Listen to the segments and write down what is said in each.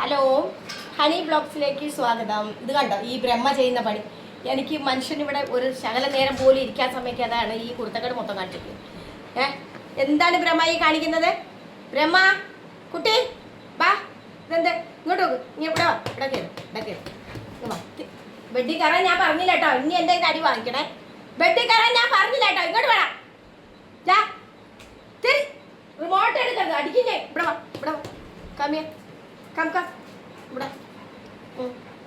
Hello honey ബ്ലോഗ്സിലേക്ക് സ്വാഗതം. ഇത് കണ്ടോ ഈ ബ്രഹ്മ ചെയ്യുന്ന പണി. എനിക്ക് മനുഷ്യനിവിടെ ഒരു ശകല നേരം പോലും ഇരിക്കാൻ സമയക്കാതാണ് ഈ കുർത്തക്കട് മൊത്തം കാണിച്ചത്. ഏ എന്താണ് ബ്രഹ്മ ഈ കാണിക്കുന്നത്? ബ്രഹ്മ കുട്ടി വാ ഇതെന്ത്? ഇങ്ങോട്ട് നോക്ക്. നീ ഇവിടെ വാ ഇവിടെ കയറും ഇവിടെ കയറും. ബെഡിൽ കയറാൻ ഞാൻ പറഞ്ഞില്ല കേട്ടോ. ഇനി എന്റെ അടി വാങ്ങിക്കണേ? ബെഡിൽ കയറാൻ ഞാൻ പറഞ്ഞില്ല കേട്ടോ. ഇങ്ങോട്ട് വേണം. റിമോട്ട് എടുക്കരുത്. അടിക്കില്ലേ? ഇവിടെ വാ ഇവിടെ വാ. കമ്മിയ കം കം ഇവിടെ.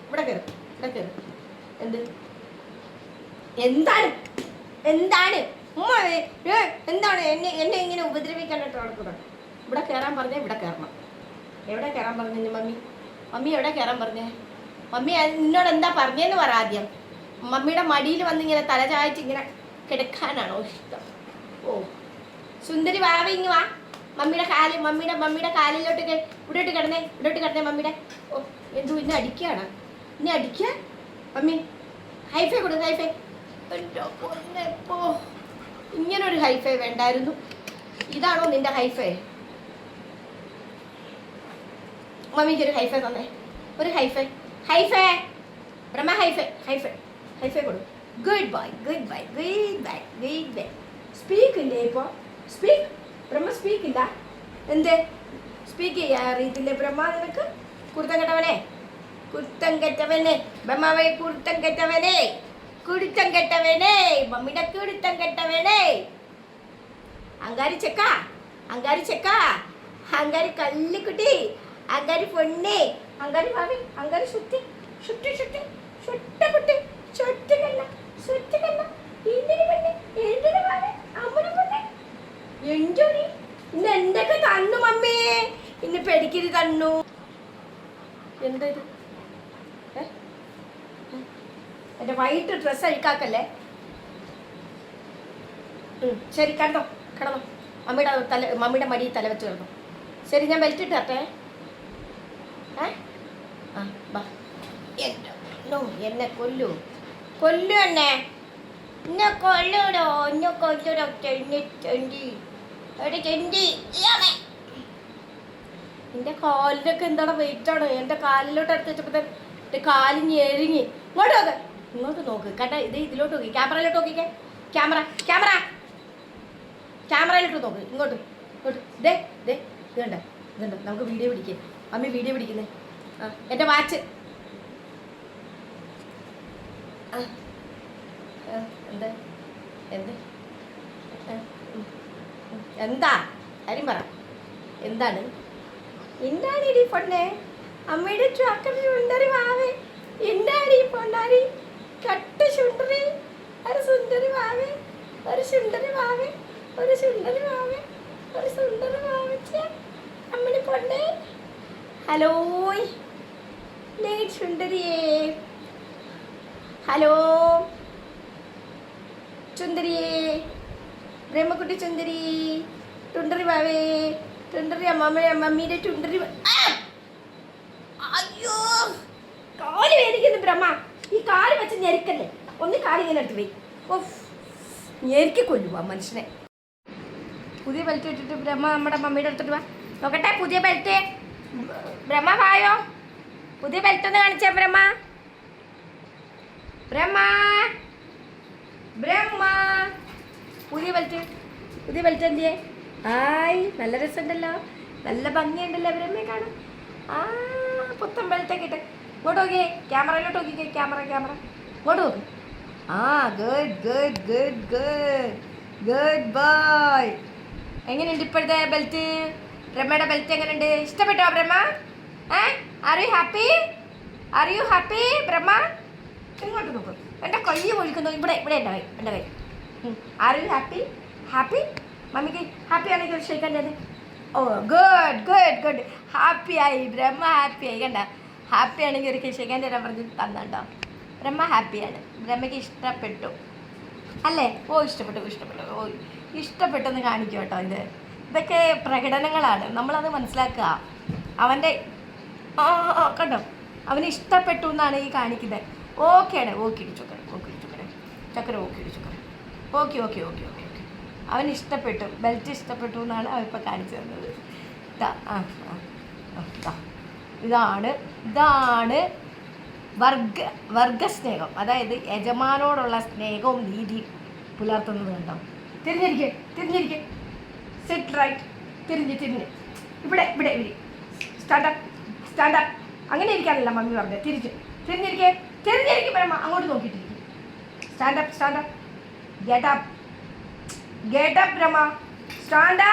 ഇവിടെ കയറും ഇവിടെ കയറും എന്ത്? എന്താണ്? എന്താണ്? എന്താണ്? എന്നെ എന്നെ ഇങ്ങനെ ഉപദ്രവിക്കാനായിട്ട് നടക്കുന്നത്? ഇവിടെ കയറാൻ പറഞ്ഞേ ഇവിടെ കയറണം എവിടെ കയറാൻ പറഞ്ഞു മമ്മി? മമ്മി എവിടെ കയറാൻ പറഞ്ഞേ? മമ്മി നിന്നോട് എന്താ പറഞ്ഞേന്ന് പറ ആദ്യം. മമ്മിയുടെ മടിയിൽ വന്നിങ്ങനെ തല ചായച്ച് ഇങ്ങനെ കിടക്കാനാണോ ഇഷ്ടം? ഓ. സുന്ദരി വാവ ഇങ്ങ് വാ. മമ്മിയുടെ കാൽ മമ്മിയുടെ മമ്മിയുടെ കാലിലോട്ട് ഇവിടോട്ട് കിടന്നേ ഇവിടോട്ട് കിടന്നേ മമ്മിയുടെ. ഓ എന്തു ഇന്നെ അടിക്കുകയാണ്. ഇന്നെ അടിക്കുക? മമ്മി ഹൈഫൈ കൊടു ഹൈഫൈ എപ്പോ പൊന്നെപ്പോ ഇങ്ങനൊരു ഹൈഫൈ വേണ്ടായിരുന്നു. ഇതാണോ നിന്റെ ഹൈഫൈ മമ്മിക്ക് ഒരു ഹൈഫൈ തന്നേ. ഒരു high five high five Brahma high five high five high five കൊടു goodbye goodbye goodbye goodbye speak ഇല്ലേ ഇപ്പോൾ സ്പീക്ക് ബ്രഹ്മ സ്പീക്ക് ഇല്ല എന്ത്? സ്പീക്ക് ചെയ്യാൻ അറിയത്തില്ല. ബ്രഹ്മ നിനക്ക്? കുരുത്തം കെട്ടവനെ? കുരുത്തം കെട്ടവനെ. ബ്രഹ്മാവേ കുരുത്തം കെട്ടവനെ? കുരുത്തം കെട്ടവനെ? മമ്മിയുടെ കുരുത്തം കെട്ടവനെ? അങ്കാരി ചെക്ക അങ്കാരി ചെക്ക. അങ്കാരി കല്ലിക്കുട്ടി അങ്കാരി പൊന്നെ അങ്കാരി ഭാവി അങ്കാരി ശുദ്ധി ശുദ്ധി ശുദ്ധി ശുദ്ധ കുട്ടി ചൊറ്റുകല്ല കല്ല എന്തിനു പെണ്ണെ എന്തിനു ഭാവി? അമ്മ പൊന്നെ? എഞ്ചോടി ഇന്ന് എന്തൊക്കെ തന്നു മമ്മേ? ഇന്ന് പെടിക്കരി തന്നു. എന്താ ഇത്? എന്റെ വൈകിട്ട് ഡ്രസ്സ് അഴിക്കാക്കല്ലേ? ശരി കിടന്നോ കിടന്നോ. മമ്മിയുടെ തല മമ്മിയുടെ മടി തല വെച്ച് കിടന്നു. ശരി ഞാൻ ബെൽറ്റ് ഇട്ടേ ഏ? ആ ബാ എന്റെ നോ എന്നെ കൊല്ലു. കൊല്ലു എന്നെ. എന്നെ കൊല്ലൂടോ എന്നെ കൊല്ലൂടോ ചെണ്ടി എടി ചെണ്ടി എന്റെ കാലിലൊക്കെ എന്താണ് വെയിറ്റാണ് എന്റെ കാലിലോട്ട് എടുത്ത് കാലി ഞെരുങ്ങി ഇങ്ങോട്ട് നോക്ക്. ഇങ്ങോട്ട് നോക്ക്. കേട്ടാ ഇത് ഇതിലോട്ട് നോക്കി. ക്യാമറയിലോട്ട് നോക്കിക്കേ. Camera camera. ക്യാമറയിലോട്ട് നോക്ക്. ഇങ്ങോട്ട് ഇങ്ങോട്ട്. ദേ ദേ ഇത് കണ്ട? ഇതുണ്ട് നമുക്ക് വീഡിയോ പിടിക്കേ. അമ്മ വീഡിയോ പിടിക്കുന്നേ. ആ എന്റെ വാച്ച്. എന്താ? എന്താ. എന്താ? കാര്യം പറ. എന്താണ്? എന്താണ് ഇടി പൊണ്ണേ അമ്മയുടെ ചുണ്ടറി മാവേ. എന്താണ് ഈ പൊണ്ണാരി കട്ട് ചുണ്ടറി? ഒരു സുന്ദരി മാവേ. ഒരു സുന്ദരി മാവേ. ഒരു സുന്ദരി മാവേ. ഒരു സുന്ദരി മാവച്ച അമ്മണി പൊണ്ണേ ഹലോയ്. ലേ സുന്ദരിയേ ഹലോ. ചുന്ദരിയേ ബ്രഹ്മക്കുട്ടി ചുന്ദരി ടുണ്ടറി ബാവേ. ടുണ്ടറി അമ്മാമ്മ മമ്മീന്റെ ടുണ്ടറി! അയ്യോ! കാൽ വേദിക്കുന്നു ബ്രഹ്മ. ഈ കാൽ വെച്ച് ഞെരുക്കല്ലേ? ഒന്ന് കാൽ ഇങ്ങനെ എടുത്ത് പോയി ഓഫ് ഞെരുക്കി കൊല്ലുവാ മനുഷ്യനെ. പുതിയ ബെൽറ്റ് ഇട്ടിട്ട് ബ്രഹ്മ നമ്മുടെ മമ്മിയുടെ അടുത്തിട്ട് വാ. നോക്കട്ടെ പുതിയ ബെൽറ്റ് ബ്രഹ്മ വായോ? പുതിയ ബെൽറ്റ് ഒന്ന് കാണിച്ചേ ബ്രഹ്മ. ബ്രഹ്മ. ബ്രഹ്മ. പുതിയ ബെൽറ്റ് പുതിയ ബെൽറ്റ് എന്തിയെ? ആയ് നല്ല രസമുണ്ടല്ലോ. നല്ല ഭംഗിയുണ്ടല്ലോ അവരമ്മ കാണാൻ. ആ പുത്തൻ ബെൽറ്റൊക്കെ ഇട്ട്. ഇങ്ങോട്ട് നോക്കിയേ. ക്യാമറയിലോട്ട് നോക്കിക്കേ. ക്യാമറ ക്യാമറ ഇങ്ങോട്ട് നോക്ക്. ആ good good good good good boy എങ്ങനെയുണ്ട് ഇപ്പോഴത്തെ ബെൽറ്റ് ബ്രഹ്മയുടെ ബെൽറ്റ് എങ്ങനെയുണ്ട്? ഇഷ്ടപ്പെട്ടോ ബ്രഹ്മ ഏ? Are you happy are you happy Brahma ഇങ്ങോട്ട് നോക്കും. എന്റെ കൈ ഒഴിക്കുന്നു ഇവിടെ ഇവിടെ എന്റെ കൈ എന്റെ കൈ ആർ യു ഹാപ്പി ഹാപ്പി മമ്മിക്ക് ഹാപ്പി ആണെങ്കിൽ ചെയ്ത് ഓ ഗുഡ് ഗുഡ് ഗുഡ് ഹാപ്പി ആയി. ബ്രഹ്മ ഹാപ്പി ആയി. കണ്ട? ഹാപ്പി ആണെങ്കിൽ ഒരു ഷെയ്ക്കാൻ തരാൻ പറഞ്ഞ് തന്നോ ബ്രഹ്മ ഹാപ്പിയാണ് ബ്രഹ്മയ്ക്ക് ഇഷ്ടപ്പെട്ടു. അല്ലേ? ഓ ഇഷ്ടപ്പെട്ടു ഇഷ്ടപ്പെട്ടു. ഓ ഇഷ്ടപ്പെട്ടെന്ന് കാണിക്കും കേട്ടോ ഇത്. ഇതൊക്കെ പ്രകടനങ്ങളാണ്. നമ്മളത് മനസ്സിലാക്കുക. അവന്റെ കണ്ടോ? അവന് ഇഷ്ടപ്പെട്ടു എന്നാണ് ഈ കാണിക്കുന്നത്. ഓക്കെയാണ് ഓക്കെ ചക്കര ഓക്കെ ചക്കര ചക്കര ഓക്കെ ചക്കര okay okay okay okay okay. അവൻ ഇഷ്ടപ്പെട്ടു. ബെൽറ്റ് ഇഷ്ടപ്പെട്ടു എന്നാണ് അവൻ ഇപ്പോൾ കാണിച്ചു തന്നത്. ഇതാണ് ഇതാണ് വർഗ വർഗസ്നേഹം. അതായത് യജമാനോടുള്ള സ്നേഹവും നീതിയും പുലർത്തുന്നത് കണ്ടോ? തിരിഞ്ഞിരിക്കെ തിരിഞ്ഞിരിക്കെ. സെറ്റ് റൈറ്റ് തിരിഞ്ഞ് തിരിഞ്ഞ്. ഇവിടെ ഇവിടെ ഇവിടെ. സ്റ്റാൻഡപ്പ് സ്റ്റാൻഡപ്പ് അങ്ങനെ ഇരിക്കാനല്ല മമ്മി പറഞ്ഞത്. തിരിച്ച്. തിരിഞ്ഞിരിക്കെ തിരിഞ്ഞിരിക്കും ബ്രഹ്മ അങ്ങോട്ട് നോക്കിയിട്ടിരിക്കും. Stand up stand up get up get up Brahma സ്റ്റാൻഡാ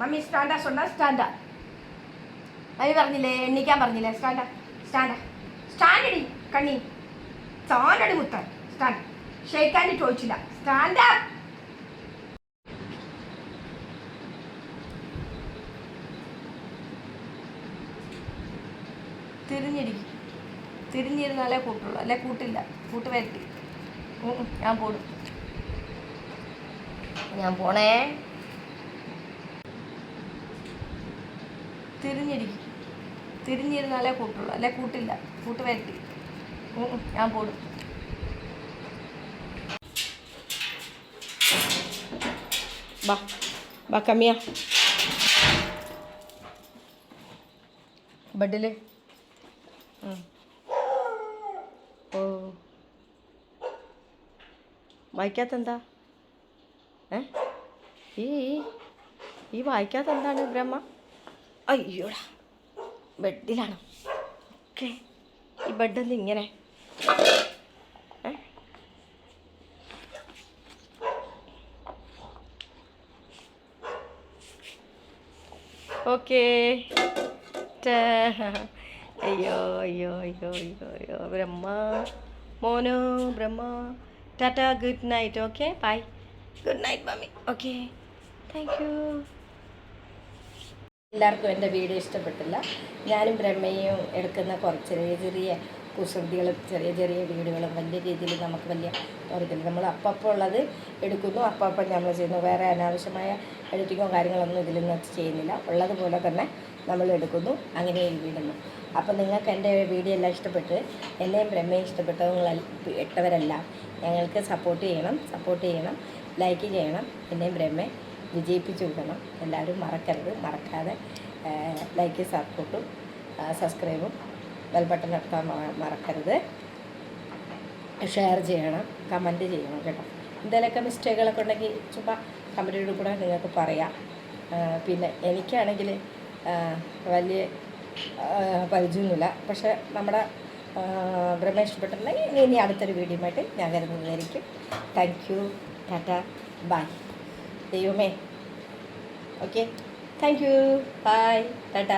mummy സ്റ്റാൻഡാ സൊണ്ട സ്റ്റാൻഡാ മമ്മി പറഞ്ഞില്ലേ? എണ്ണിക്കാൻ പറഞ്ഞില്ലേ? സ്റ്റാൻഡാ സ്റ്റാൻഡാ സ്റ്റാൻഡടി കണ്ണി. സ്റ്റാൻഡടി മുത്താൻ. സ്റ്റാൻഡ് ഷെയ്ക്കാന്റെ ചോദിച്ചില്ല. സ്റ്റാൻഡാ തിരിഞ്ഞിരിക്കും തിരിഞ്ഞിരുന്നാലേ കൂട്ടുള്ളൂ. അല്ലെ? കൂട്ടില്ല. കൂട്ട് വരട്ടി. ഞാൻ പോടും. ഞാൻ പോണേ. തിരിഞ്ഞിരിക്കും തിരിഞ്ഞിരുന്നാലേ കൂട്ടുള്ളൂ. അല്ലെ കൂട്ടില്ല. കൂട്ട് വരട്ടി. ഞാൻ പോടും. ബാ ബാ കമ്മിയാ. ബെഡിൽ ഓ. വായിക്കാത്ത എന്താ ഈ ഈ വായിക്കാത്ത എന്താണ് ബ്രഹ്മ? അയ്യോടാ ബെഡിലാണ്. ഓക്കെ ഈ ബെഡെന്ന് ഇങ്ങനെ. ഓക്കെ. ഓക്കേ അയ്യോ അയ്യോ അയ്യോ അയ്യോ അയ്യോ. ബ്രഹ്മ. മോനോ Brahma. Tata good night. Okay bye. Good night mummy okay thank you എല്ലാവർക്കും എന്റെ വീഡിയോ ഇഷ്ടപ്പെട്ടില്ല. ഞാനും ബ്രഹ്മയും എടുക്കുന്ന കുറച്ച് ചെറിയ ചെറിയ കുസൃതികളും ചെറിയ ചെറിയ വീടുകളും വലിയ രീതിയിൽ നമുക്ക് വലിയ ഓർക്കില്ല നമ്മൾ അപ്പപ്പോൾ ഉള്ളത് എടുക്കുന്നു. അപ്പപ്പം അപ്പം നമ്മൾ ചെയ്യുന്നു. വേറെ അനാവശ്യമായ എഡിറ്റിങ്ങോ കാര്യങ്ങളൊന്നും ഇതിൽ നിന്ന് ചെയ്യുന്നില്ല. ഉള്ളതുപോലെ തന്നെ നമ്മൾ എടുക്കുന്നു. അങ്ങനെ വീടുന്നു. അപ്പം നിങ്ങൾക്ക് എന്റെ വീഡിയോ എല്ലാം ഇഷ്ടപ്പെട്ട് എന്നെയും ബ്രഹ്മയും ഇഷ്ടപ്പെട്ടവങ്ങൾ ഇട്ടവരെല്ലാം ഞങ്ങൾക്ക് സപ്പോർട്ട് ചെയ്യണം സപ്പോർട്ട് ചെയ്യണം. ലൈക്ക് ചെയ്യണം എന്നെയും ബ്രഹ്മയെ വിജയിപ്പിച്ചു വിടണം എല്ലാവരും മറക്കരുത് മറക്കാതെ ലൈക്ക് സപ്പോർട്ടും സബ്സ്ക്രൈബും ബെൽ ബട്ടൺ എടുക്കാൻ മറക്കരുത്. ഷെയർ ചെയ്യണം കമന്റ് ചെയ്യണം കേട്ടോ. എന്തെങ്കിലുമൊക്കെ മിസ്റ്റേക്കുകളൊക്കെ ഉണ്ടെങ്കിൽ ചുമ്മാ കമന്റിലൂടെ കൂടെ നിങ്ങൾക്ക് പറയാം. പിന്നെ എനിക്കാണെങ്കിൽ വലിയ പരിചയമൊന്നുമില്ല. പക്ഷേ നമ്മുടെ ബ്രഹ്മ ഇഷ്ടപ്പെട്ടിട്ടുണ്ടെങ്കിൽ ഇനി അടുത്തൊരു ആയിട്ട് ഞാൻ വരുന്നതായിരിക്കും. താങ്ക് യു ടാറ്റ ബൈ ദൈവമേ okay thank you bye tata